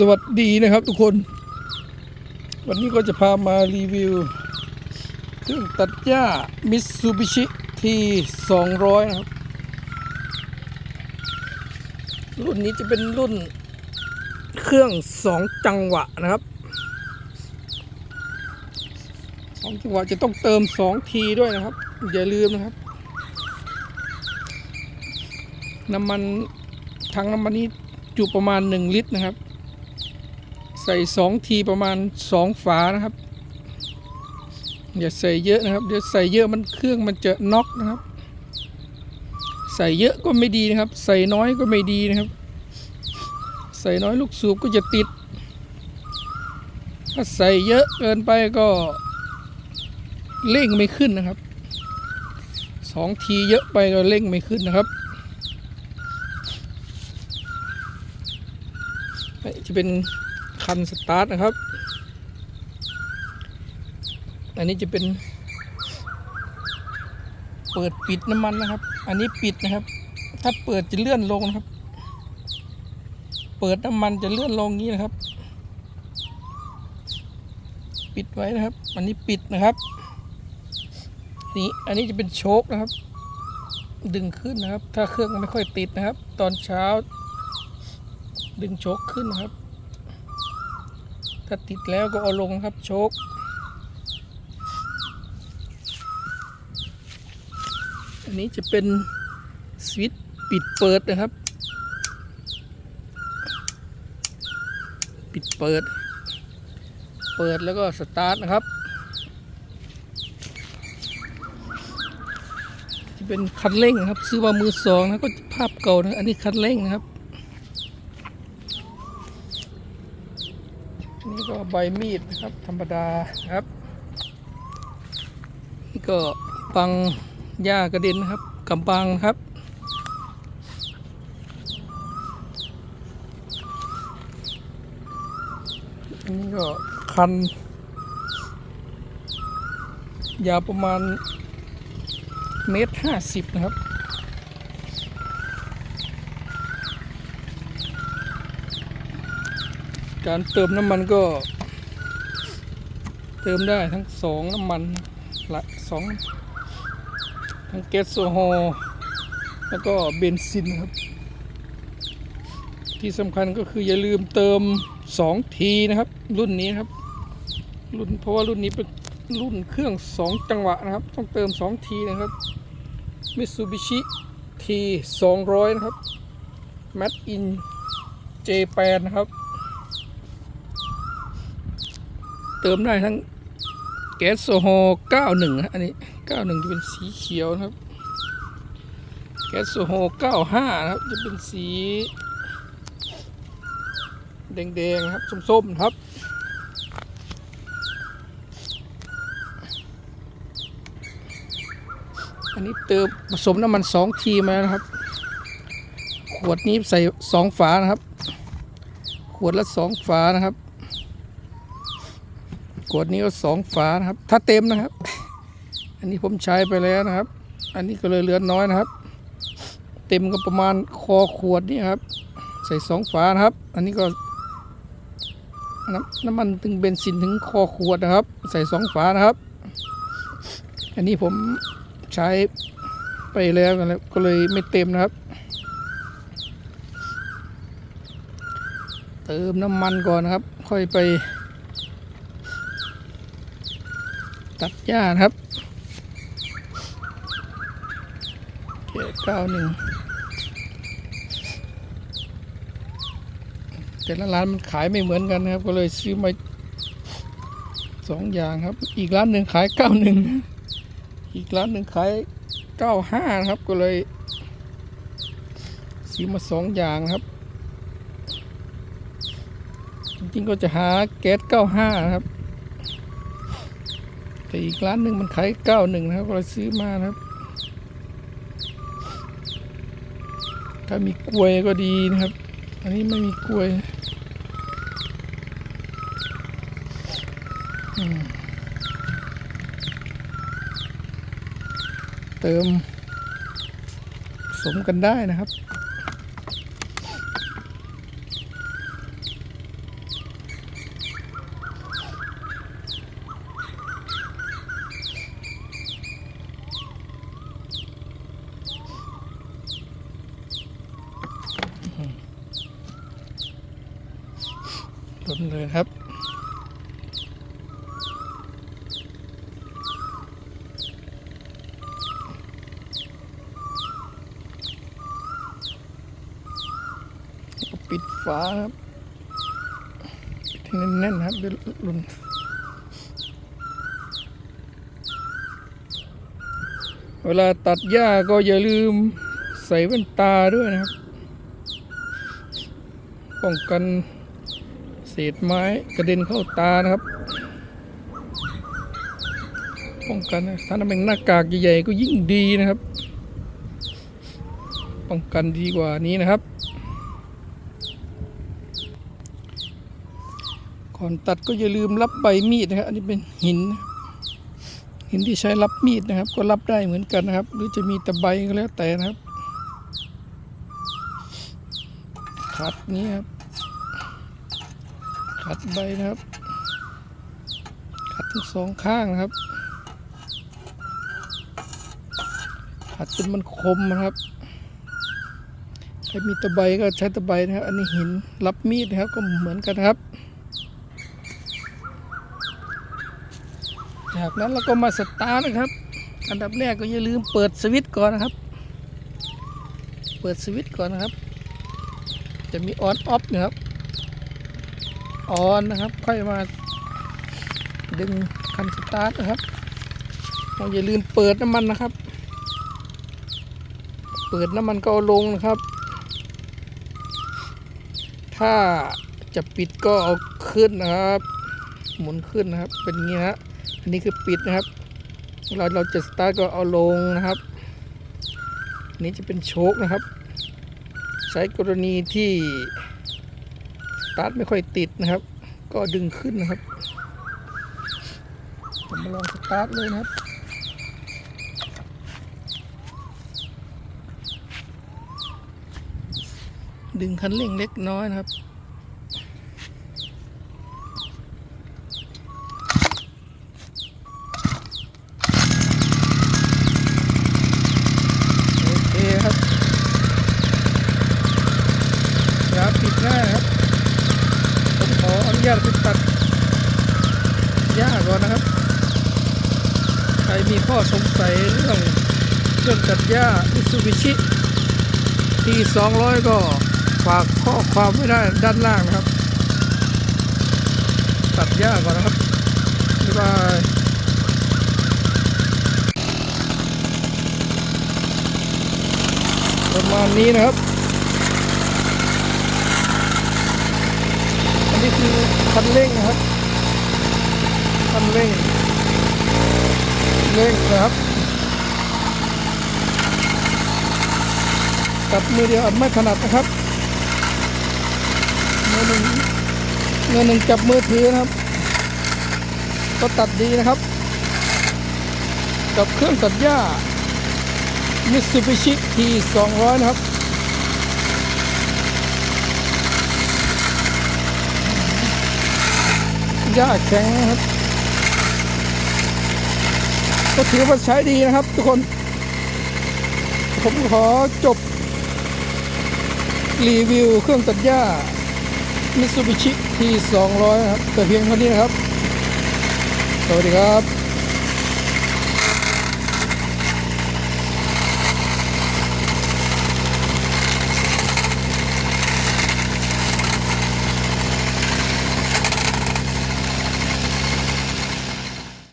สวัสดีนะครับทุกคน วันนี้ก็จะพามารีวิว เครื่องตัดหญ้ามิตซูบิชิที200นะครับ รุ่นนี้จะเป็นรุ่นเครื่อง2จังหวะนะครับ2จังหวะจะต้องเติม2ทีด้วยนะครับ อย่าลืมนะครับ น้ำมันถังน้ำมันนี้จุประมาณ 1 ลิตรนะครับ ใส่สองทีประมาณสองฝานะครับ อย่าใส่เยอะนะครับ เดี๋ยวใส่เยอะมันเครื่องมันจะน็อกนะครับ ใส่เยอะก็ไม่ดีนะครับ ใส่น้อยก็ไม่ดีนะครับ ใส่น้อยลูกสูบก็จะติด ถ้าใส่เยอะเกินไปก็เร่งไม่ขึ้นนะครับสองทีเยอะไปก็เร่งไม่ขึ้นนะครับจะเป็น คันสตาร์ทนะครับ อันนี้จะเป็น เปิดปิดน้ำมันนะครับ อันนี้ปิดนะครับ ถ้าเปิดจะเลื่อนลงนะครับ เปิดน้ำมันจะเลื่อนลงนี้นะครับ ปิดไว้นะครับ อันนี้ปิดนะครับนี่อันนี้จะเป็นโชคนะครับ ดึงขึ้นนะครับ ถ้าเครื่องไม่ค่อยติดนะครับ ตอนเช้า ดึงโชคขึ้นนะครับ ถ้าติดแล้วก็เอาลงครับโชคอันนี้จะเป็นสวิตช์ปิดเปิดนะครับ ปิดเปิด เปิดแล้วก็สตาร์ทนะครับ จะเป็นคันเร่งครับ ซื้อมามือสองนะก็ภาพเก่านะ อันนี้คันเร่งนะครับ นี่ก็ใบมีดนะครับธรรมดาครับ นี่ก็ปังหญ้ากระเด็นครับกำปังครับอันนี้ก็คัน ยาวประมาณเมตรห้าสิบนะครับ การเติมน้ำมันก็ เติมได้ทั้งสองน้ำมันละสองทั้งแก๊สโซฮอลแล้วก็เบนซินครับ ที่สำคัญก็คืออย่าลืมเติม 2 ทีนะครับ รุ่นนี้ครับ รุ่นเพราะว่ารุ่นนี้เป็นรุ่นเครื่อง 2 จังหวะนะครับ ต้องเติม 2 ทีนะครับ Mitsubishi T 200 นะครับ Made in Japan นะครับ เติมได้ทั้งแก๊สโซฮอล์91นะอันนี้ 91 จะเป็นสีเขียวนะครับ แก๊สโซฮอล์95 นะครับ จะเป็นสี แดงๆครับ ส้มๆครับ อันนี้เติมผสมน้ำมัน 2 ทีมาแล้วนะครับ ขวดนี้ใส่ 2 ฝานะครับ ขวดละ 2 ฝานะครับ วดนี้ก็สองฝานะครับ ถ้าเต็มนะครับ อันนี้ผมใช้ไปแล้วนะครับ อันนี้ก็เลยเหลือน้อยนะครับ เต็มก็ประมาณคอขวดนี่ครับ ใส่สองฝานะครับ อันนี้ก็น้ำน้ำมันถึงเบนซินถึงคอขวดนะครับ ใส่สองฝานะครับ อันนี้ผมใช้ไปแล้วนะครับก็เลยไม่เต็มนะครับ เติมน้ำมันก่อนนะครับ ค่อยไป ตัดหญ้าครับเกียร์เก้าหนึ่งแต่ละร้านมันขายไม่เหมือนกันนะครับ ก็เลยซื้อมาสองอย่างครับ อีกร้านหนึ่งขายเก้าหนึ่งอีกร้านหนึ่งขายเก้าห้าครับก็เลยซื้อมาสองอย่างครับ จริงๆก็จะหาแก๊สเก้าห้าครับ แต่อีกร้านหนึ่งมันขายเก้าหนึ่งนะครับก็เลยซื้อมานะครับ ถ้ามีกล้วยก็ดีนะครับ อันนี้ไม่มีกล้วยเติมสมกันได้นะครับ ลนเลยครับ ปิดฝาครับปิดให้แน่นๆครับเดี๋ยวหลุนเวลาตัดหญ้าก็อย่าลืมใส่แว่นตาด้วยนะครับ ป้องกัน ศษไม้กระเด็นเข้าตานะครับ ป้องกันนะถ้าเป็นหน้ากากใหญ่ๆก็ยิ่งดีนะครับ ป้องกันดีกว่านี้นะครับ ก่อนตัดก็อย่าลืมรับใบมีดนะครับอันนี้เป็นหิน หินที่ใช้รับมีดนะครับ ก็รับได้เหมือนกันนะครับ หรือจะมีต่ใบก็แล้วแต่นะครับขัดนี้ครับ ขัดใบนะครับขัดทั้งสองข้างนะครับขัดจนมันคมนะครับใครมีตะไบก็ใช้ตะไบนะครับ อันนี้หินรับมีดนะครับก็เหมือนกันครับ จากนั้นเราก็มาสตาร์ทนะครับ อันดับแรกก็อย่าลืมเปิดสวิตช์ก่อนนะครับ เปิดสวิตช์ก่อนนะครับ จะมีออนออฟนะครับ อ่อนนะครับ ค่อยมาดึงคันสตาร์ทนะครับ เราอย่าลืมเปิดน้ำมันนะครับ เปิดน้ำมันก็เอาลงนะครับ ถ้าจะปิดก็เอาขึ้นนะครับ หมุนขึ้นนะครับ เป็นอย่างนี้นะฮะอันนี้คือปิดนะครับ เราเราจะสตาร์ทก็เอาลงนะครับนนี้จะเป็นโชคนะครับ ใช้กรณีที่ ตาร์ทไม่ค่อยติดนะครับ ก็ดึงขึ้นนะครับผมมาลองสตาร์ทเลยนะครับดึงคันเร่งเล็กน้อยนะครับ โอเคครับอย่าปิดหน้าครับ ผมขออนุญาตไปตัดหญ้าก่อนนะครับ ใคร มีข้อสงสัยเรื่องเครื่องตัดหญ้ามิซูบิชิที่200 ก็ฝากข้อความไว้ได้ด้านล่างนะครับ ตัดหญ้าก่อนนะครับ บ๊ายบายประมาณนี้นะครับ อันนี้คือคันเร่งนะครับ คันเร่ง เร่งนะครับกับมือเดียวอาจไม่ถนัดนะครับมือหนึ่งมือหนึ่งจับมือถือนะครับ ก็ตัดดีนะครับ กับเครื่องตัดหญ้ามิตซูบิชิที200นะครับหญ้าแข็งนะครับ ก็ถือว่าใช้ดีนะครับ ทุกคน ผมขอจบ รีวิวเครื่องตัดหญ้ามิตซูบิชิที200 ครับแต่เพียงเท่านี้นะครับ สวัสดีครับ